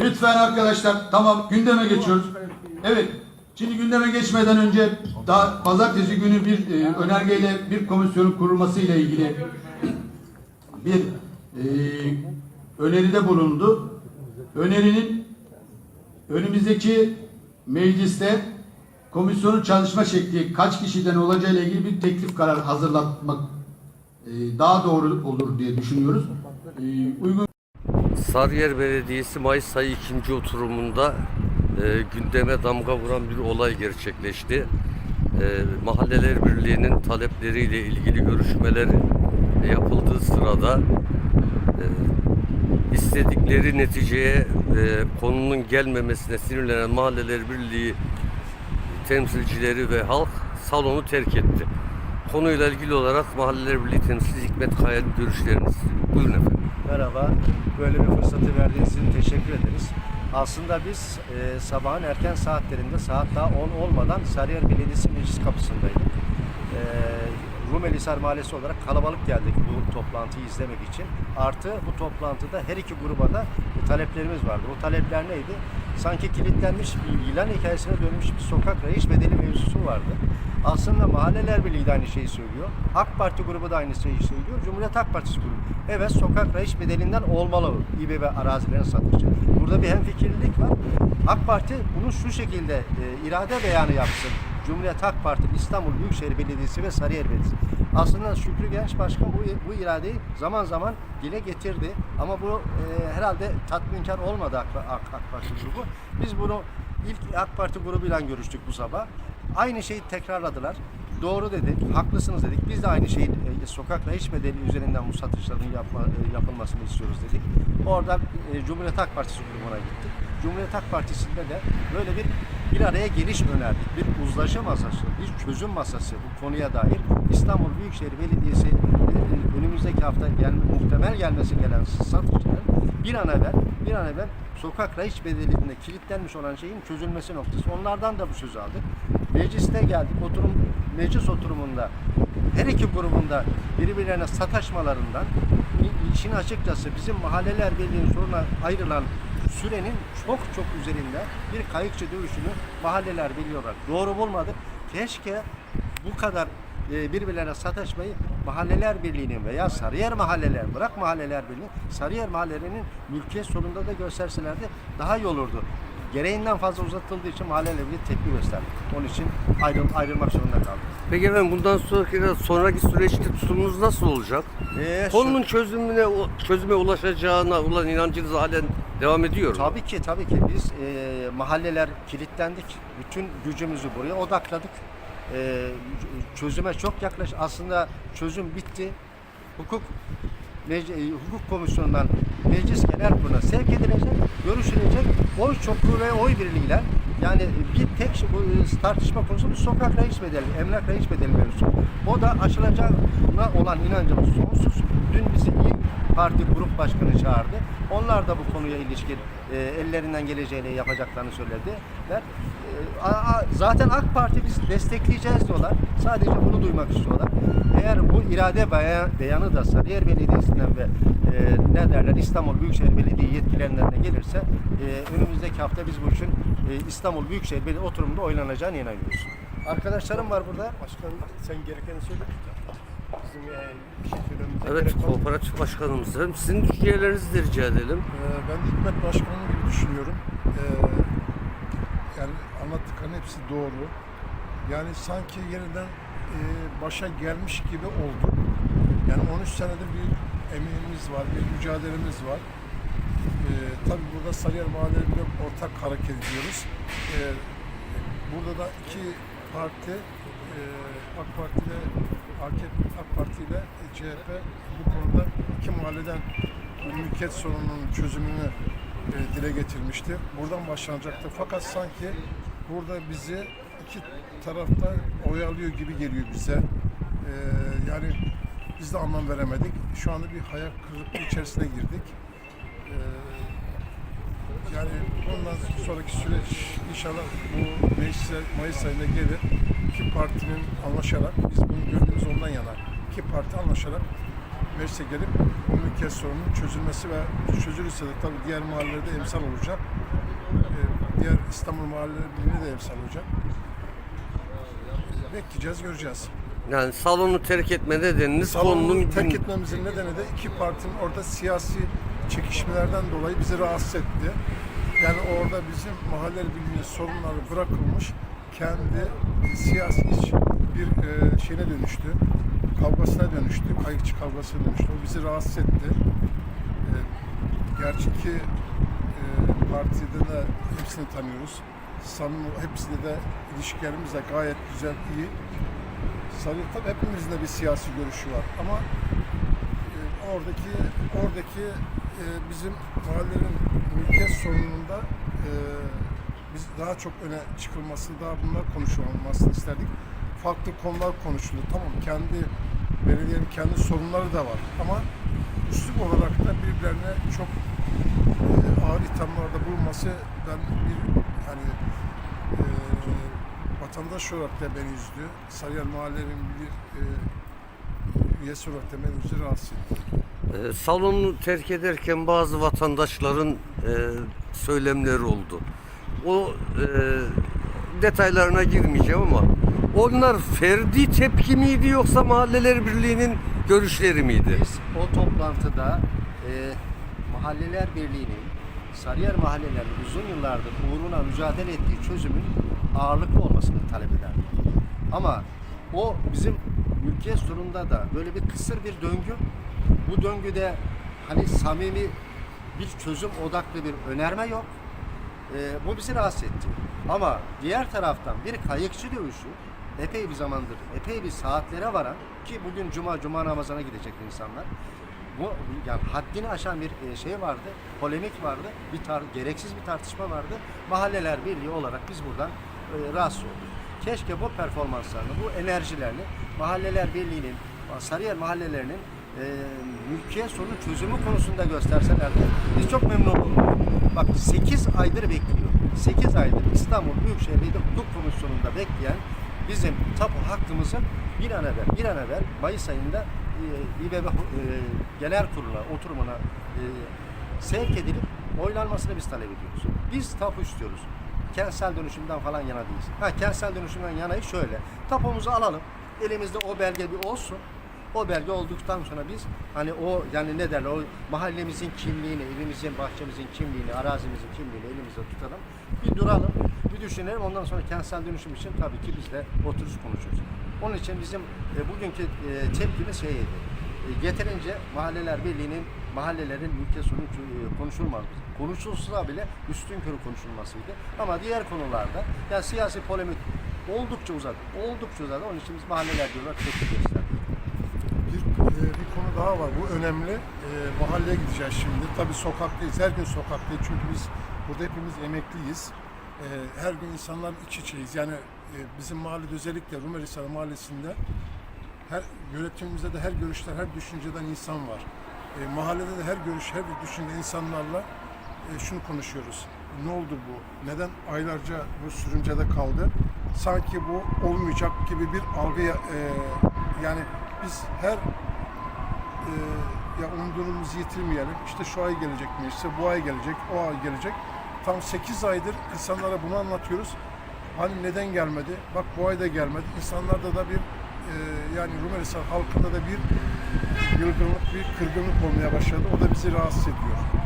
Lütfen arkadaşlar tamam gündeme geçiyoruz. Evet. Şimdi gündeme geçmeden önce daha pazartesi günü bir e, önergeyle bir komisyonun kurulması ile ilgili bir e, öneride bulundu. Önerinin önümüzdeki mecliste komisyonun çalışma şekli kaç kişiden olacağı ile ilgili bir teklif kararı hazırlatmak e, daha doğru olur diye düşünüyoruz. E, uygun Sarıyer Belediyesi Mayıs ayı ikinci oturumunda e, gündeme damga vuran bir olay gerçekleşti. E, Mahalleler Birliği'nin talepleriyle ilgili görüşmeler yapıldığı sırada e, istedikleri neticeye e, konunun gelmemesine sinirlenen Mahalleler Birliği temsilcileri ve halk salonu terk etti. Konuyla ilgili olarak Mahalleler Birliği temsilcisi Hikmet Kaya'nın görüşleriniz. Buyurun efendim. Merhaba. Böyle bir fırsatı verdiğiniz için teşekkür ederiz. Aslında biz e, sabahın erken saatlerinde saat daha 10 olmadan Sarıyer Belediyesi meclis kapısındaydık. E, Rumelihisar Mahallesi olarak kalabalık geldik bu toplantıyı izlemek için. Artı bu toplantıda her iki gruba da taleplerimiz vardı. O talepler neydi? Sanki kilitlenmiş bir yılan hikayesine dönmüş bir sokak reis bedeli mevzusu vardı. Aslında Mahalleler Birliği de aynı şeyi söylüyor. AK Parti grubu da aynı şeyi söylüyor. Cumhuriyet Halk Partisi grubu. Evet sokak reis bedelinden olmalı İBB arazilerin satışı. Burada bir hemfikirlilik var. AK Parti bunu şu şekilde e, irade beyanı yapsın. Cumhuriyet Halk Partisi, İstanbul Büyükşehir Belediyesi ve Sarıyer Belediyesi. Aslında Şükrü Genç Başkan bu, bu iradeyi zaman zaman dile getirdi. Ama bu e, herhalde tatminkar olmadı AK, AK, AK Parti grubu. Biz bunu ilk AK Parti grubuyla görüştük bu sabah. Aynı şeyi tekrarladılar. Doğru dedik, haklısınız dedik. Biz de aynı şeyin e, sokak reis bedeli üzerinden bu satışların yapma, e, yapılmasını istiyoruz dedik. Oradan e, Cumhuriyet Halk Partisi grubuna gittik. Cumhuriyet Halk Partisi'nde de böyle bir bir araya geliş önerdik. Bir uzlaşı masası, bir çözüm masası bu konuya dair İstanbul Büyükşehir Belediyesi e, önümüzdeki hafta gel, muhtemel gelmesi gelen satışların bir an evvel bir an evvel sokak reis bedelinde kilitlenmiş olan şeyin çözülmesi noktası. Onlardan da bu sözü aldık. Mecliste geldik. Oturum meclis oturumunda her iki grubunda birbirlerine sataşmalarından işin açıkçası bizim mahalleler birliğinin soruna ayrılan sürenin çok çok üzerinde bir kayıkçı dövüşünü mahalleler biliyorlar. Doğru bulmadık. Keşke bu kadar e, birbirlerine sataşmayı Mahalleler Birliği'nin veya Sarıyer Mahalleler, bırak Mahalleler Birliği, Sarıyer Mahallelerinin mülkiyet sorununda da gösterselerdi daha iyi olurdu. Gereğinden fazla uzatıldığı için Mahalleler Birliği tepki gösterdi. Onun için ayrıl, ayrılmak zorunda kaldı. Peki efendim bundan sonraki sonraki süreçte tutumunuz nasıl olacak? Ee, şu- Konunun çözümüne çözüme ulaşacağına olan inancınız halen devam ediyor mu? Tabii ki tabii ki biz e, mahalleler kilitlendik. Bütün gücümüzü buraya odakladık. E, çözüme çok yaklaş. Aslında çözüm bitti. Hukuk Mec- e, hukuk komisyonundan meclis genel kuruluna sevk edilecek, görüşülecek. Oy çokluğu ve oy birliğiyle yani bir tek bu e, tartışma konusu bu sokak reis bedeli, emlak reis bedeli mevzusu. O da aşılacağına olan inancımız sonsuz. Dün bizi İYİ Parti Grup Başkanı çağırdı. Onlar da bu konuya ilişkin e, ellerinden geleceğini yapacaklarını söylediler. E, a- a- zaten AK Parti biz destekleyeceğiz diyorlar. Sadece bunu duymak istiyorlar. Eğer bu irade beyan- beyanı da Sarıyer Belediyesi'nden ve e, ne derler İstanbul Büyükşehir Belediye yetkililerinden de gelirse e, önümüzdeki hafta biz bu işin e, İstanbul Büyükşehir Belediye oturumunda oylanacağına inanıyoruz. Arkadaşlarım var burada. Başkanım sen gerekeni söyle. Bizim e, bir şey söylememize Evet, gerek var. kooperatif başkanımız. Efendim sizin düşüncelerinizi de rica edelim. Ee, ben Hikmet Başkanım gibi düşünüyorum. Ee, yani anlattıkların hepsi doğru. Yani sanki yeniden başa gelmiş gibi oldu. Yani 13 senedir bir emeğimiz var, bir mücadelemiz var. Ee, tabii burada Sarıyer Mahallelerinde ortak hareket ediyoruz. Ee, burada da iki parti, e, AK Parti ile AKP, AK Parti ile CHP bu konuda iki mahalleden mülkiyet sorununun çözümünü e, dile getirmişti. Buradan başlanacaktı. Fakat sanki burada bizi iki tarafta oyalıyor gibi geliyor bize. Ee, yani biz de anlam veremedik. Şu anda bir hayal kırıklığı içerisine girdik. Ee, yani bundan sonraki süreç inşallah bu meclise Mayıs ayında gelir. İki partinin anlaşarak, biz bunu gördüğümüz ondan yana, iki parti anlaşarak meclise gelip bu mülkiyet sorununun çözülmesi ve çözülürse de tabii diğer mahallelerde emsal olacak. Ee, diğer İstanbul mahallelerine de emsal olacak. Bekleyeceğiz, göreceğiz. Yani salonu terk etme nedeniniz Salonu konunun terk etmemizin nedeni de iki partinin orada siyasi çekişmelerden dolayı bizi rahatsız etti. Yani orada bizim mahalle birliğinin sorunları bırakılmış, kendi siyasi iç bir e, şeyine dönüştü. Kavgasına dönüştü, kayıkçı kavgasına dönüştü. O bizi rahatsız etti. E, gerçi ki e, partide de hepsini tanıyoruz. Samimi, hepsinde de ilişkilerimiz de gayet güzel, iyi. Sarı tabii hepimizin de bir siyasi görüşü var ama e, oradaki oradaki e, bizim mahallenin mülkiyet sorununda e, biz daha çok öne çıkılmasını, daha bunlar konuşulmasını isterdik. Farklı konular konuşuldu. Tamam kendi belediyenin kendi sorunları da var ama üslup olarak da birbirlerine çok e, ağır ithamlarda bulunması ben bir hani e, vatandaş olarak da beni üzdü. Sarıyer Mahallenin bir e, üyesi olarak da beni üzdü, rahatsız etti. Salonu terk ederken bazı vatandaşların e, söylemleri oldu. O e, detaylarına girmeyeceğim ama onlar ferdi tepki miydi yoksa mahalleler birliğinin görüşleri miydi? Biz o toplantıda e, Mahalleler Birliği'nin Sarıyer mahallelerinin uzun yıllardır uğruna mücadele ettiği çözümün ağırlıklı olmasını talep ederdik. Ama o bizim mülkiyet sorununda da böyle bir kısır bir döngü. Bu döngüde hani samimi bir çözüm odaklı bir önerme yok. Ee, bu bizi rahatsız etti. Ama diğer taraftan bir kayıkçı dövüşü epey bir zamandır, epey bir saatlere varan ki bugün cuma cuma namazına gidecek insanlar. Bu yani haddini aşan bir e, şey vardı, polemik vardı, bir tar gereksiz bir tartışma vardı. Mahalleler Birliği olarak biz buradan e, rahatsız olduk. Keşke bu performanslarını, bu enerjilerini Mahalleler Birliği'nin, Sarıyer mahallelerinin e, mülkiyet sorunu çözümü konusunda gösterselerdi biz çok memnun oluruz. Bak 8 aydır bekliyor. 8 aydır İstanbul Büyükşehir Belediye Hukuk Komisyonu'nda bekleyen bizim tapu hakkımızın bir an evvel, bir an evvel Mayıs ayında e, İBB e, Genel Kurulu'na, oturumuna e, sevk edilip oylanmasını biz talep ediyoruz. Biz tapu istiyoruz. Kentsel dönüşümden falan yana değiliz. Ha kentsel dönüşümden yanayı şöyle. Tapumuzu alalım. Elimizde o belge bir olsun. O belge olduktan sonra biz hani o yani ne derler o mahallemizin kimliğini, evimizin, bahçemizin kimliğini, arazimizin kimliğini elimizde tutalım. Bir duralım, düşünelim. Ondan sonra kentsel dönüşüm için tabii ki biz de otururuz konuşuruz. Onun için bizim e, bugünkü e, tepkimiz şeydi. E, yeterince Mahalleler Birliği'nin mahallelerin ülke sorunu e, konuşulmaz. Konuşulsa bile üstün körü konuşulmasıydı. Ama diğer konularda yani siyasi polemik oldukça uzadı. Oldukça uzadı. Onun için biz mahalleler diyorlar tepki gösterdik. Bir, bir konu daha var. Bu önemli. E, mahalleye gideceğiz şimdi. Tabii sokaktayız. Her gün sokaktayız. Çünkü biz burada hepimiz emekliyiz. E, her gün insanlar iç içeyiz. Yani e, bizim mahallede özellikle Rumelihisar Mahallesi'nde her yönetimimizde de her görüşten, her düşünceden insan var. E, mahallede de her görüş, her düşünce insanlarla e, şunu konuşuyoruz. Ne oldu bu? Neden aylarca bu sürüncede kaldı? Sanki bu olmayacak gibi bir algıya e, yani biz her e, ya umduğumuzu yitirmeyelim. İşte şu ay gelecek? İşte bu ay gelecek, o ay gelecek. Tam 8 aydır insanlara bunu anlatıyoruz. Hani neden gelmedi? Bak bu ay da gelmedi. İnsanlarda da bir e, yani Rumelihisar halkında da bir yılgınlık, bir kırgınlık olmaya başladı. O da bizi rahatsız ediyor.